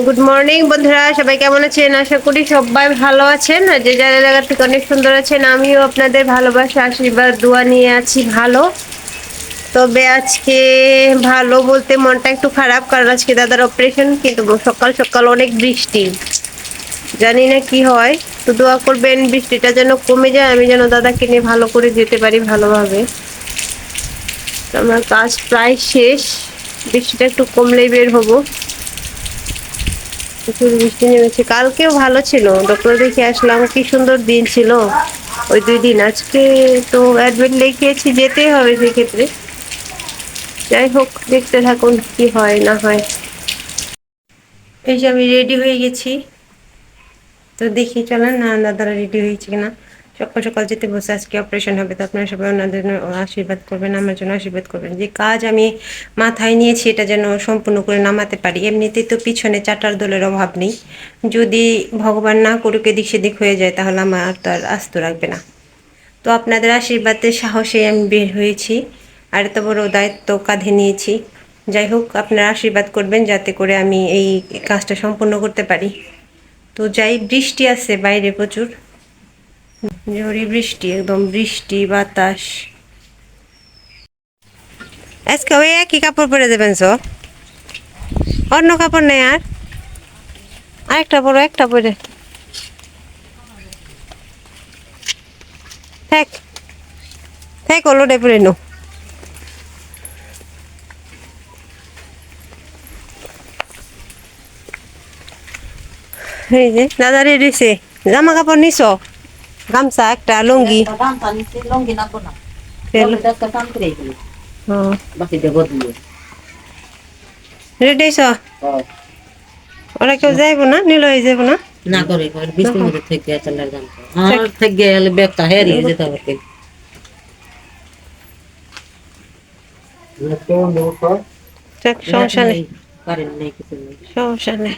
Good morning বন্ধুরা, সবাই কেমন আছেন? আশা করি সবাই ভালো আছেন। যে যারা জায়গা থেকে অনেক সুন্দর আছেন, আমিও আপনাদের ভালোবাসা, আশীর্বাদ, দোয়া নিয়ে আছি ভালো। তবে আজকে ভালো বলতে মনটা একটু খারাপ, কারণ আজকে দাদার অপারেশন কিন্তু সকাল সকাল অনেক বৃষ্টি। জানি না কি হয়, তো দোয়া করবেন বৃষ্টিটা যেন কমে যায়, আমি যেন দাদাকে নিয়ে ভালো করে যেতে পারি ভালোভাবে। আমার কাজ প্রায় শেষ, বৃষ্টিটা একটু কমলেই বের হব। প্রচুর বৃষ্টি নেমেছে। কালকেও ভালো ছিল। ডক্টর দেখে আসলাম, কি সুন্দর দিন ছিল। ওই দুই দিন। আজকে তো অ্যাডমিট লিখিয়েছি যেতেই হবে সেক্ষেত্রে। যাই হোক, দেখতে থাকুন কি হয় না হয়। এই যে আমি রেডি হয়ে গেছি। তো দেখি, চলেন না দাদারা রেডি হয়েছে কিনা। সকাল সকাল যেতে বসে আজকে অপারেশন হবে, তো আপনারা সবাই ওনাদের জন্য আশীর্বাদ করবেন, আমার জন্য আশীর্বাদ করবেন। যে কাজ আমি মাথায় নিয়েছি, এটা যেন সম্পূর্ণ করে নামাতে পারি। এমনিতেই তো পিছনে চাটার দলের অভাব নেই। যদি ভগবান না করুক, এদিক সেদিক হয়ে যায়, তাহলে আমার তো আর আস্ত রাখবে না। তো আপনাদের আশীর্বাদের সাহসে আমি বের হয়েছি। আর এত বড় দায়িত্ব কাঁধে নিয়েছি। যাই হোক, আপনারা আশীর্বাদ করবেন, যাতে করে আমি এই কাজটা সম্পূর্ণ করতে পারি। তো যাই, বৃষ্টি আছে বাইরে প্রচুর। ঝড়ি বৃষ্টি, একদম বৃষ্টি, বাতাস। আজকে ওই একই কাপড় পরে দেবেন সব অন্য কাপড় নেই আর। আরেকটা পরো, একটা পরে। থাক। থাক ওলোটাই পরে নো এই যে, দাদা রেডিছে জামা কাপড় নিছো? গামছা একটা লুঙ্গি। লঙ্গি না কোনা। হ্যাঁ। রেডি ওরা কেউ যাইবো না? নিল হয়ে যাব না? না করে বিশ মিনিট থেকে চালার দাম আর থেকে গেলে ব্যাগটা হেরিয়ে যেতে হবে। সমস্যা নেই। সমস্যা নেই।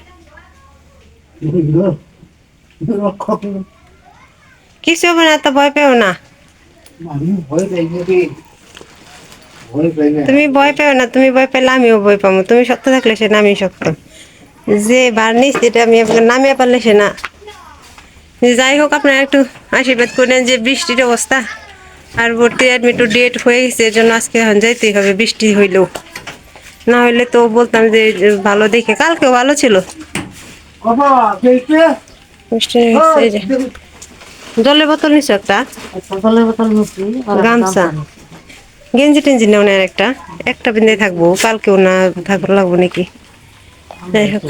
কিছু হবে না তো ভয় পেও না। তুমি ভয় পেও না তুমি ভয় পেলে আমিও ভয় পাবো। তুমি শক্ত থাকলে সে না আমি শক্ত। যে বার্নিস যেটা আমি আপনাকে নামিয়ে পারলে সে না। যাই হোক আপনারা একটু আশীর্বাদ করেন যে বৃষ্টির অবস্থা। আর ভর্তি অ্যাডমিট ডেট হয়ে গেছে এর জন্য আজকে এখন যাইতেই হবে বৃষ্টি হইলেও। না হইলে তো বলতাম যে ভালো দেখে কালকেও ভালো ছিল। বৃষ্টি হয়ে যে। জলের বোতল নিছো একটা? সকালের বোতল মিষ্টি গামছা। গেঞ্জি টেঞ্জি নেও না একটা? একটা বিন্দে থাকব কালকেও না থাকব লাগবো নাকি? যাই হোক।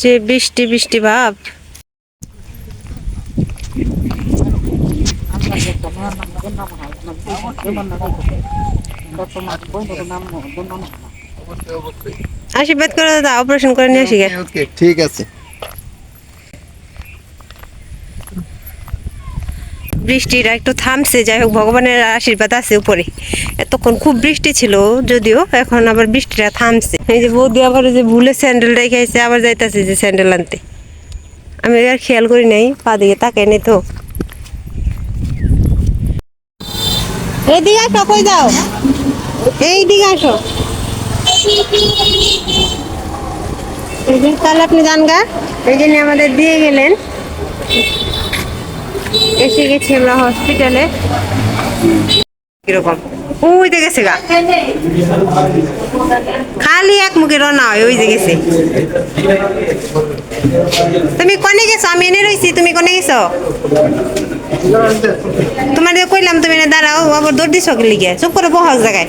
যে বৃষ্টি বৃষ্টি ভাব। আশীর্বাদ করে দাদা অপারেশন করে নিয়ে আসি গে। ঠিক আছে। বৃষ্টিটা একটু থামছে, যাই হোক, ভগবানের আশীর্বাদ আছে উপরে। এতক্ষণ খুব বৃষ্টি ছিল, যদিও এখন আবার বৃষ্টিটা থামছে। এই যে বৌদি আবার যে ভুলে স্যান্ডেল রেখে আইছে আবার যাইতাছে যে স্যান্ডেল আনতে। আমি আর খেয়াল করি নাই, পা দিকে তাকাই নি তো। এইদিকে যাও? আসো। তাহলে আপনি যান গা। এই জন্য আমাদের দিয়ে গেলেন। এসে গেছি আমরা হসপিটালে কীরকম? ওই যে গেছে গা। খালি এক মুখে রওনা হয়, ওই যে গেছে। তুমি কোনে গেছো? আমি এনে রইছি, তুমি কোনে গেছো? তোমার কইলাম তুমি এনে দাঁড়াও, আবার দৌড় দিছো লিগে? চুপ করে বহাস জায়গায়।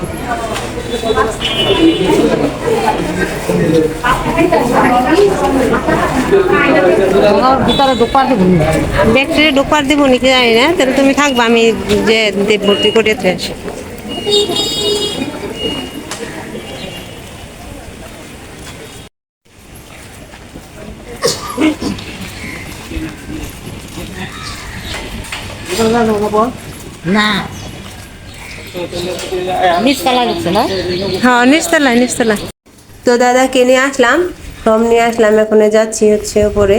ভিতরে দোকান দিব ব্যাকটেরিয়া ঢোকার দিব নাকি জানি না। তাহলে তুমি থাকবা আমি যে দে- ভর্তি করে আসি। না। নিচতলা গেছে না? হ্যাঁ নিচতলায় নিচতলায়। তো দাদাকে নিয়ে আসলাম ফর্ম নিয়ে আসলাম, এখন যাচ্ছি হচ্ছে উপরে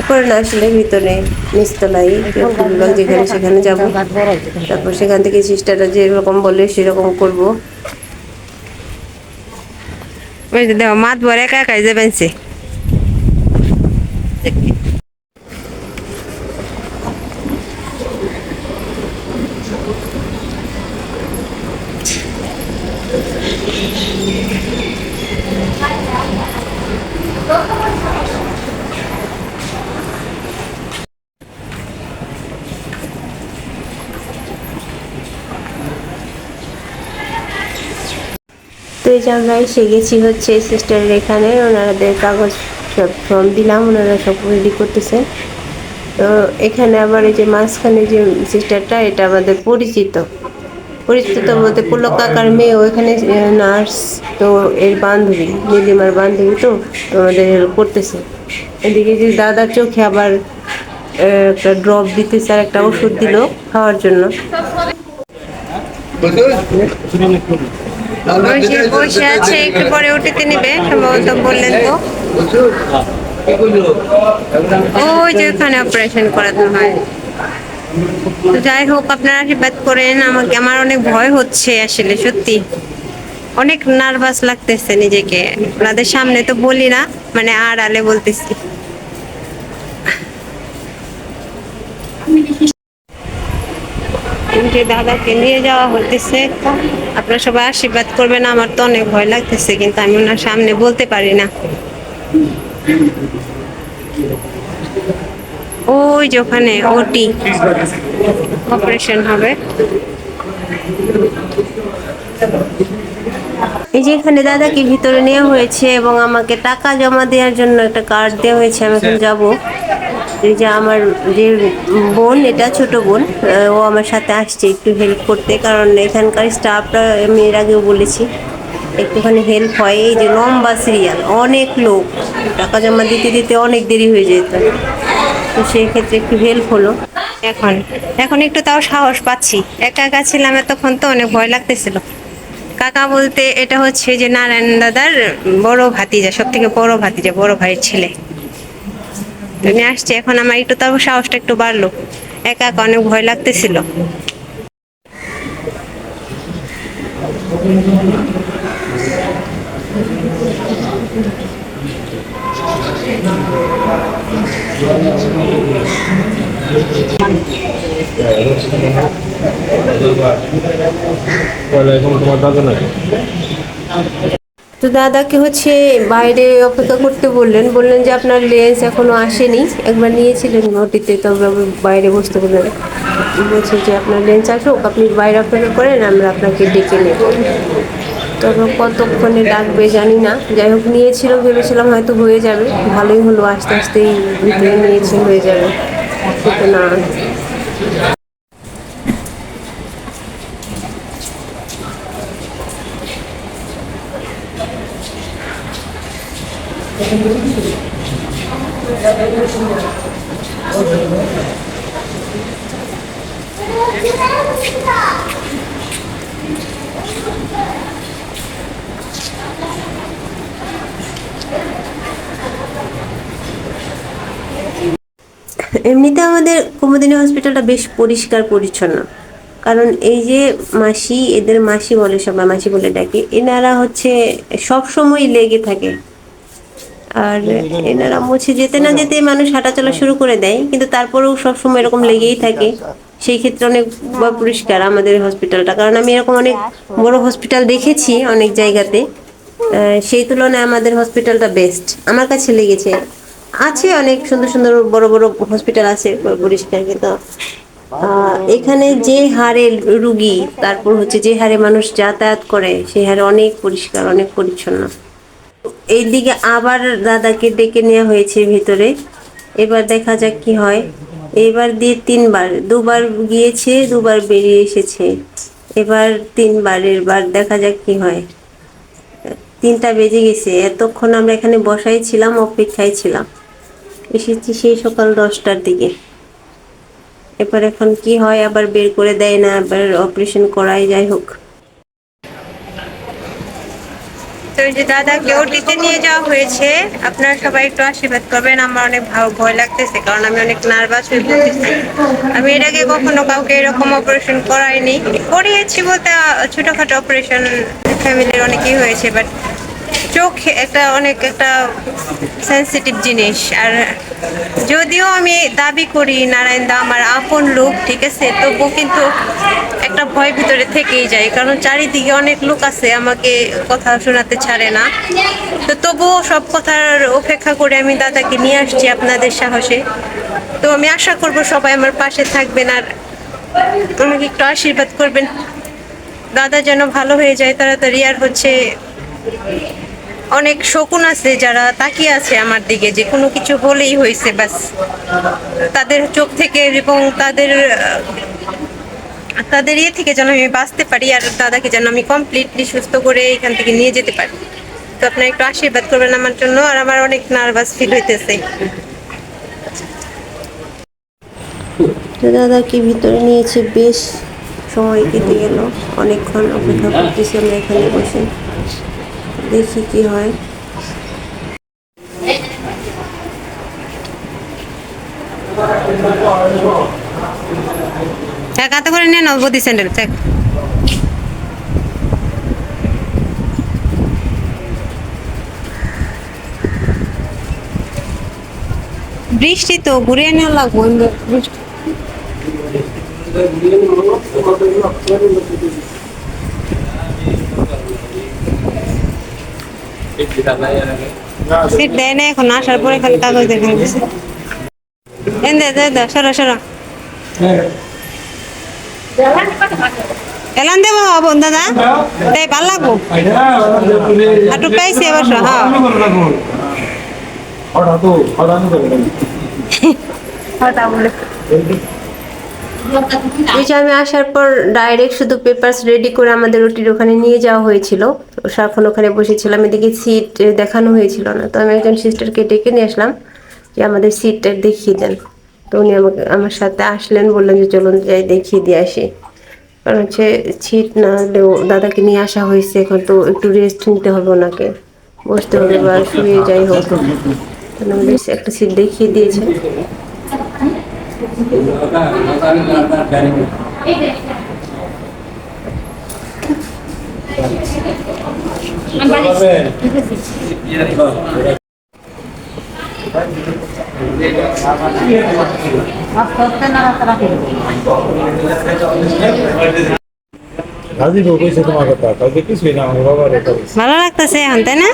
উপরে না, আসলে ভিতরে, নিচতলায় রক্ত বিভাগ যেখানে সেখানে যাব। বড় তারপর সেখান থেকে সিস্টাররা যেরকম বলে, সেরকম করব। দেখো মাত ভরে একা একাই যাবেন সে তো এই যে আমরা এসে গেছি হচ্ছে সিস্টারের এখানে ওনাদের কাগজ সব ফর্ম দিলাম, ওনারা সব রেডি করতেছে। তো এখানে আবার এই যে মাঝখানে যে সিস্টারটা এটা আমাদের পরিচিত। পরিচিত বলতে পুলক কাকার মেয়ে ওইখানে নার্স তো এর বান্ধবী নীলিমার বান্ধবী তো আমাদের করতেছে। এদিকে যে দাদার চোখে আবার একটা ড্রপ দিতেছে আর একটা ওষুধ দিল খাওয়ার জন্য। বসে আছে একটু পরে উঠিতে নিবে সম্ভবত বললেন তো ওই যে ওখানে অপারেশন করাতে হয়। তো যাই হোক আপনারা আশীর্বাদ করেন আমাকে আমার অনেক ভয় হচ্ছে আসলে সত্যি। অনেক নার্ভাস লাগতেছে নিজেকে। আপনাদের সামনে তো বলি না মানে আর আলে বলতেছি। যে দাদাকে নিয়ে যাওয়া হতেছে আপনারা সবাই আশীর্বাদ করবেন, আমার তো অনেক ভয় লাগতেছে, কিন্তু আমি ওনার সামনে বলতে পারি না। ওই যে ওখানে ওটি, অপারেশন হবে। এই যে এখানে দাদাকে ভিতরে নেওয়া হয়েছে এবং আমাকে টাকা জমা দেওয়ার জন্য একটা কার্ড দেওয়া হয়েছে, আমি এখন যাব। এই যে আমার যে বোন, এটা ছোট বোন ও আমার সাথে আসছে একটু হেল্প করতে, কারণ এখানকার স্টাফরা আমি এর আগেও বলেছি, একটুখানি হেল্প হয়। এই যে লম্বা সিরিয়াল অনেক লোক, টাকা জমা দিতে দিতে অনেক দেরি হয়ে যেত। তো সেই ক্ষেত্রে একটু হেল্প হলো। এখন এখন একটু তাও সাহস পাচ্ছি। একা একা ছিলাম এতক্ষণ তো অনেক ভয় লাগতেছিল। কাকা বলতে এটা হচ্ছে যে নারায়ণ দাদার বড় ভাতিজা সব থেকে বড় ভাতিজা, বড় ভাইয়ের ছেলে। তো আসছি। এখন আমার একটু তাও সাহসটা একটু বাড়লো। একা একা অনেক ভয় লাগতেছিল। তোমার দাদা নাকি? তো দাদাকে হচ্ছে বাইরে অপেক্ষা করতে বললেন। বললেন যে আপনার লেন্স এখনও আসেনি। একবার নিয়েছিলেন ওটিতে তবে বাইরে বসতে বললেন। বলছে যে আপনার লেন্স আসুক, আপনি বাইরে অপেক্ষা করেন, আমরা আপনাকে ডেকে নেব। তবে কতক্ষণে ডাকবে জানি না। যাই হোক নিয়েছিল ভেবেছিলাম হয়তো হয়ে যাবে। ভালোই হলো, আস্তে আস্তেই ভিতরে নিয়েছে, হয়ে যাবে। না। এমনিতে আমাদের কুমুদিনী হসপিটালটা বেশ পরিষ্কার, পরিচ্ছন্ন। কারণ এই যে মাসি, এদের মাসি বলে সবাই মাসি বলে ডাকে, এনারা হচ্ছে সব সময় লেগে থাকে। আর এনারা মুছে যেতে না যেতে মানুষ হাঁটা চলা শুরু করে দেয়, কিন্তু তারপরেও সবসময় এরকম লেগেই থাকে। সেই ক্ষেত্রে অনেক পরিষ্কার আমাদের হসপিটালটা কারণ আমি এরকম অনেক বড় হসপিটাল দেখেছি অনেক জায়গাতে। সেই তুলনায় আমাদের হসপিটালটা বেস্ট আমার কাছে লেগেছে। আছে অনেক সুন্দর সুন্দর বড় বড় হসপিটাল আছে পরিষ্কার কিন্তু এখানে যে হারে রুগী, তারপর হচ্ছে যে হারে মানুষ যাতায়াত করে সেই হারে অনেক পরিষ্কার, অনেক পরিচ্ছন্ন। এইদিকে আবার দাদাকে ডেকে নেওয়া হয়েছে ভিতরে। এবার দেখা যাক কি হয়। এবার দিয়ে তিনবার, দুবার গিয়েছে, দুবার বেরিয়ে এসেছে। এবার তিনবারের বার দেখা যাক কি হয়। তিনটা বেজে গেছে, এতক্ষণ আমরা এখানে বসাই ছিলাম, অপেক্ষায় ছিলাম। এসেছি সেই সকাল দশটার দিকে। এবার এখন কি হয়, আবার বের করে দেয় না, আবার অপারেশন করাই যাই হোক। তো হয়েছে, আপনারা সবাই একটু আশীর্বাদ করবেন। আমার অনেক ভালো ভয় লাগতেছে, কারণ আমি অনেক নার্ভাস হয়ে আমি এর আগে কখনো কাউকে এরকম অপারেশন করাইনি। করিয়েছি বলতে ছোটখাটো অপারেশন ফ্যামিলির অনেকেই হয়েছে বাট চোখ একটা অনেক একটা সেন্সিটিভ জিনিস। আর যদিও আমি দাবি করি, নারায়ণ দা আমার আপন লোক, ঠিক আছে? তবুও কিন্তু একটা ভয় ভিতরে থেকেই যায়। কারণ চারিদিকে অনেক লোক আছে, আমাকে কথা শোনাতে ছাড়ে না। তো তবুও সব কথার উপেক্ষা করে আমি দাদাকে নিয়ে আসছি আপনাদের সাহসে। তো আমি আশা করব সবাই আমার পাশে থাকবেন আর আমাকে একটু আশীর্বাদ করবেন। দাদা যেন ভালো হয়ে যায়, তাড়াতাড়ি আর হচ্ছে অনেক শকুন আছে যারা তাকিয়ে আছে আমার দিকে, যে কোনো কিছু হলেই হয়েছে ব্যাস তাদের চোখ থেকে এবং তাদের তাদের ইয়ে থেকে যেন আমি বাঁচতে পারি আর দাদাকে যেন আমি কমপ্লিটলি সুস্থ করে এখান থেকে নিয়ে যেতে পারি। তো আপনারা একটু আশীর্বাদ করবেন আমার জন্য আর আমার অনেক নার্ভাস ফিল হইতেছে। তো দাদাকে ভিতরে নিয়েছে, বেশ সময় কেটে গেল। অনেকক্ষণ অপেক্ষা করতেছি আমরা এখানে বসে। দেখি কি হয়। কাতে করে নিয়ে নাও বদি স্যান্ডেল চেক বৃষ্টি তো ঘুরিয়ে নেওয়া লাগবো, বৃষ্টি। সিট দেয় না এখন আসার পরে খালি কাগজ দেখে দিচ্ছে এন দে দে দে সরো সরো এলান দেবো বোন দাদা তাই ভালো লাগবো একটু পাইছি এবার হ্যাঁ এই যে আমি আসার পর ডাইরেক্ট শুধু পেপারস রেডি করে আমাদের ওটির ওখানে নিয়ে যাওয়া হয়েছিল। সারাক্ষণ ওখানে বসেছিলাম, এদিকে সিট দেখানো হয়েছিল না। তো আমি একজন সিস্টারকে ডেকে নিয়ে আসলাম যে আমাদের সিটটা দেখিয়ে দেন। তো উনি আমাকে, আমার সাথে আসলেন, বললেন যে চলুন যাই, দেখিয়ে দিয়ে আসি। কারণ হচ্ছে সিট না হলেও দাদাকে নিয়ে আসা হয়েছে, এখন তো একটু রেস্ট নিতে হবে ওনাকে। বসতে হবে বা শুয়ে যাই হোক। একটা সিট দেখিয়ে দিয়েছেন। ভালো লাগতেছে এখন তাই না?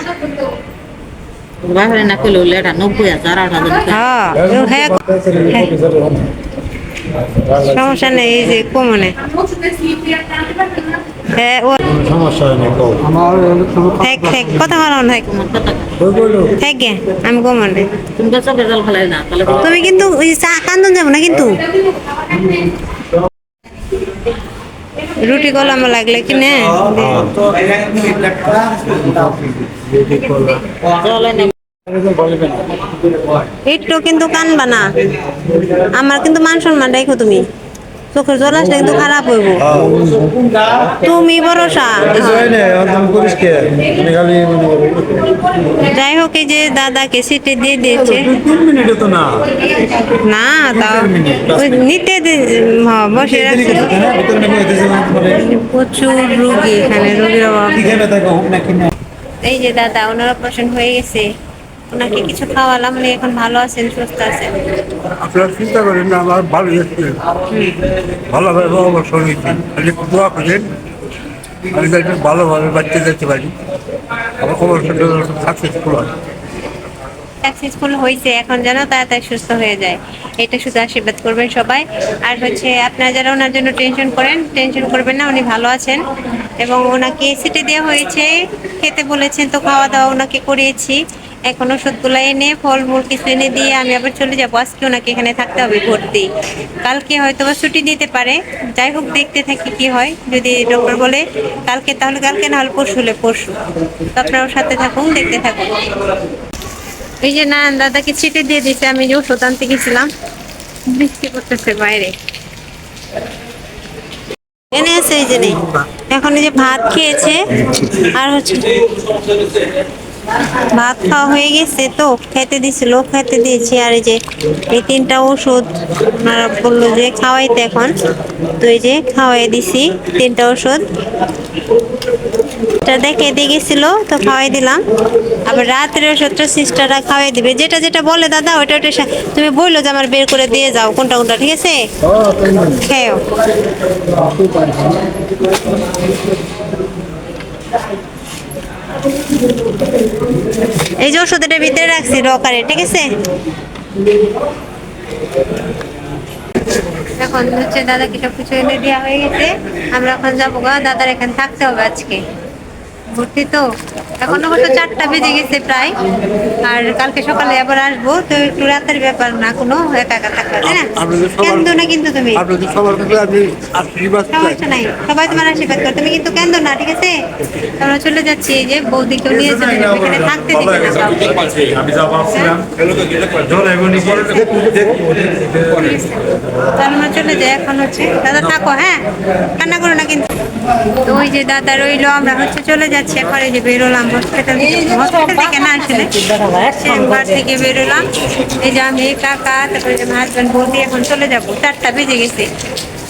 বাইরে না পেলে হলে এটা নব্বই হাজার আট হাজার সমস্যা নেই এই যে কমনে কইলো তুমি কিন্তু চা কান্দন যাব না কিন্তু রুটি কলাম লাগলে কি না একটু কিন্তু কানবা না। আমার কিন্তু মান সম্মান রাখো তুমি। চোখের জল আসলে কিন্তু খারাপ হইব। তুমি ভরসা। যাই হোক এই যে দাদাকে সিটে দিয়ে দিয়েছে। না তাও নিতে বসে রাখছে। প্রচুর রুগী এখানে রুগীর অভাব। এই যে দাদা ওনার অপারেশন হয়ে গেছে। ওনাকে কিছু খাওয়ালাম উনি এখন ভালো আছেন সুস্থ আছেন। আপনারা চিন্তা করেন না আমার ভালো যাচ্ছে ভালোভাবে অবসর হয়েছে। খালি দোয়া করেন আমি যাতে ভালোভাবে বাচ্চা যেতে পারি। আমার অবসরটা সাকসেসফুল হয়। সাকসেসফুল হয়েছে এখন যেন তাড়াতাড়ি সুস্থ হয়ে যায়। এটা শুধু আশীর্বাদ করবেন সবাই। আর হচ্ছে আপনারা যারা ওনার জন্য টেনশন করেন টেনশন করবেন না উনি ভালো আছেন। এবং ওনাকে সিটে দেওয়া হয়েছে খেতে বলেছেন তো খাওয়া দাওয়া ওনাকে করিয়েছি। এখন ওষুধগুলো এনে, ফলমূল কিছু এনে দিয়ে আমি আবার চলে যাব। আজকে ওনাকে এখানে থাকতে হবে ভর্তি। কালকে হয়তো বা ছুটি দিতে পারে। যাই হোক, দেখতে থাকি কি হয়। যদি ডক্টর বলে, কালকে তাহলে, কালকে না হলে পরশু হলে পরশু। তো আপনারাও সাথে থাকুন, দেখতে থাকুন। এই যে না দাদাকে ছিটে দিয়ে দিছে, আমি যে ওষুধ আনতে গেছিলাম, বৃষ্টি করতেছে বাইরে। এই যে নেই। এখন যে ভাত খেয়েছে, আর হচ্ছে ভাত খাওয়া হয়ে গেছে তো, খেতে দিছিল খেতে দিয়েছি। আর এই যে, এই তিনটা ওষুধ ওনারা বলল যে খাওয়াইতে এখন। তো এই যে, খাওয়াই দিছি তিনটা ওষুধ। এটা দেখে দিয়ে তো খাওয়াই দিলাম। আবার ওষুধটা সিস্টাররা খাওয়াই দিবে। যেটা যেটা বলে, দাদা তুমি বলল যে আমার বের করে দিয়ে যাও, কোনটা কোনটা, ঠিক আছে? এই যে ওষুধ এটা ভিতরে রাখছি রকারে, ঠিক আছে? এখন হচ্ছে দাদাকে সব কিছু এনে দেওয়া হয়ে গেছে। আমরা এখন যাব গা, দাদার এখানে থাকতে হবে আজকে। ভর্তি তো। এখন অবশ্য চারটা বেজে গেছে প্রায়। আর কালকে সকালে আবার আসব তো একটু রাতের ব্যাপার না কোনো একা একা থাকবে তাই না? কেন্দ্র না কিন্তু তুমি? সমস্যা নাই। সবাই তোমার আশীর্বাদ করে। তুমি কিন্তু কেন্দ্র না ঠিক আছে? আমরা চলে যাচ্ছি এই যে বৌদিকেও নিয়ে চলে যাব এখানে থাকতে দিবে না। আমরা চলে যাই এখন হচ্ছে দাদা থাকো হ্যাঁ? কান্না করো না কিন্তু। তো ওই যে দাদা রইল আমরা হচ্ছে চলে যাচ্ছি এই যে বেরোলাম হসপিটাল হসপিটাল থেকে না আসলে চেম্বার থেকে বেরোলাম। এই যে আমি কাকা তারপরে হাজব্যান্ড বৌদি এখন চলে যাব। চারটা বেজে গেছে।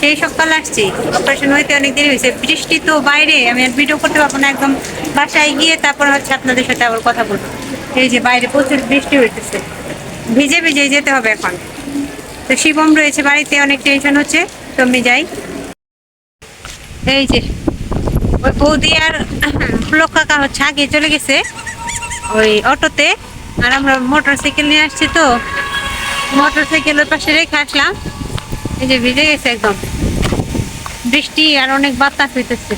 সেই সকাল আসছি। অপারেশন হইতে অনেক দেরি হয়েছে। বৃষ্টি তো বাইরে আমি আর ভিডিও করতে পারব না একদম। বাসায় গিয়ে তারপর হচ্ছে আপনাদের সাথে আবার কথা বলব। এই যে বাইরে প্রচুর বৃষ্টি হইতেছে। ভিজে ভিজে যেতে হবে এখন। তো শিবম রয়েছে বাড়িতে অনেক টেনশন হচ্ছে। তো আমি যাই। এই যে ওই বৌদি আর লোক কাকা হচ্ছে আগে চলে গেছে ওই অটোতে। আর আমরা মোটর সাইকেল নিয়ে আসছি তো। মোটর সাইকেলের পাশে রেখে আসলাম। এই যে ভিজে গেছে একদম। বৃষ্টি আর অনেক বাতাস হইতেছে।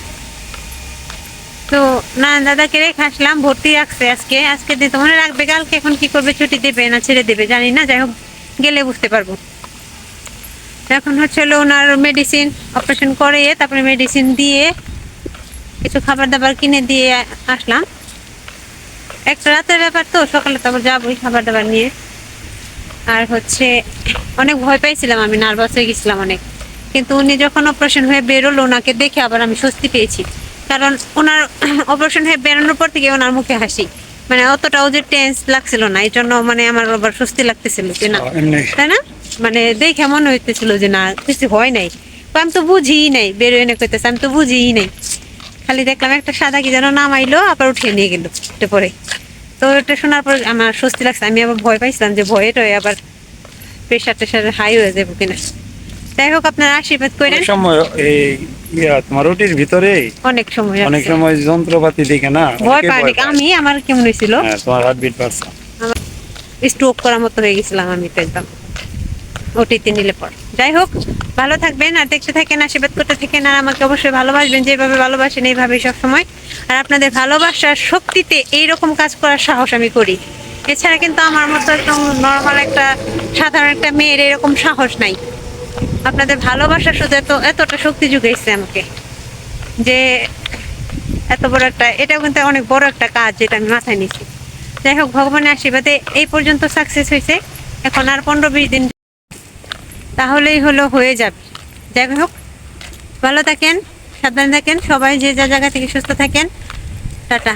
তো না দাদাকে রেখে আসলাম, ভর্তি রাখছে আজকে। আজকে দিতে মনে রাখবে, কালকে এখন কি করবে, ছুটি দেবে না ছেড়ে দেবে, জানি না, যাই হোক, গেলে বুঝতে পারব। এখন হচ্ছে ওনার মেডিসিন অপারেশন করে তারপরে মেডিসিন দিয়ে কিছু খাবার দাবার কিনে দিয়ে আসলাম। একটা রাতের ব্যাপার তো সকালে তারপর যাবোই খাবার দাবার নিয়ে। আর হচ্ছে অনেক ভয় পাইছিলাম আমি নার্ভাস হয়ে গেছিলাম অনেক। কিন্তু উনি যখন অপারেশন হয়ে বেরোলো ওনাকে দেখে আবার আমি স্বস্তি পেয়েছি। কারণ ওনার অপারেশন হয়ে বেরোনোর পর থেকে ওনার মুখে হাসি। মানে অতটাও যে টেন্স লাগছিল না এই জন্য মানে আমার আবার স্বস্তি লাগতেছিল যে না তাই না? মানে দেখে মনে হইতেছিল যে না কিছু হয় নাই। তো আমি তো বুঝিই নাই বেরোয় না কইতেছে আমি তো বুঝিই নাই। খালি দেখলাম একটা সাদা কি যেন নামাইলো আবার উঠিয়ে নিয়ে গেল পরে তো এটা শোনার পর আমার স্বস্তি লাগছে আমি আবার ভয় পাইছিলাম যে ভয়ে টয়ে আবার প্রেশার টেশার হাই হয়ে যাব কিনা। যাই হোক আপনার আশীর্বাদ অনেক সময় এই ইয়া তোমার রুটির ভিতরে অনেক সময় অনেক সময় যন্ত্রপাতি দেখে না ভয় পাই আমি আমার কেমন হয়েছিল? হ্যাঁ তোমার হার্টবিট বাড়ছে। স্ট্রোক করার মতো হয়ে গেছিলাম আমি তো একদম। ওটিতে নিলে পর। যাই হোক, ভালো থাকবেন আর দেখতে থাকেন, আশীর্বাদ করতে থাকেন, আর আমাকে অবশ্যই ভালোবাসবেন, যেভাবে ভালোবাসেন এইভাবে সবসময়। আর আপনাদের ভালোবাসার শক্তিতে এইরকম কাজ করার সাহস আমি করি। এছাড়া কিন্তু আমার মতো একদম নর্মাল একটা, সাধারণ একটা মেয়ের এরকম সাহস নাই। আপনাদের ভালোবাসা শুধু এত, এতটা শক্তি যুগাইছে আমাকে। যে এত বড় একটা, এটাও কিন্তু অনেক বড় একটা কাজ যেটা আমি মাথায় নিচ্ছি যাই হোক, ভগবানের আশীর্বাদে এই পর্যন্ত সাকসেস হয়েছে। এখন আর পনেরো, বিশ দিন তাহলেই হলো, হয়ে যাবে। যাই হোক, ভালো থাকেন, সাবধানে থাকেন, সবাই যে যা জায়গা থেকে সুস্থ থাকেন, টাটা।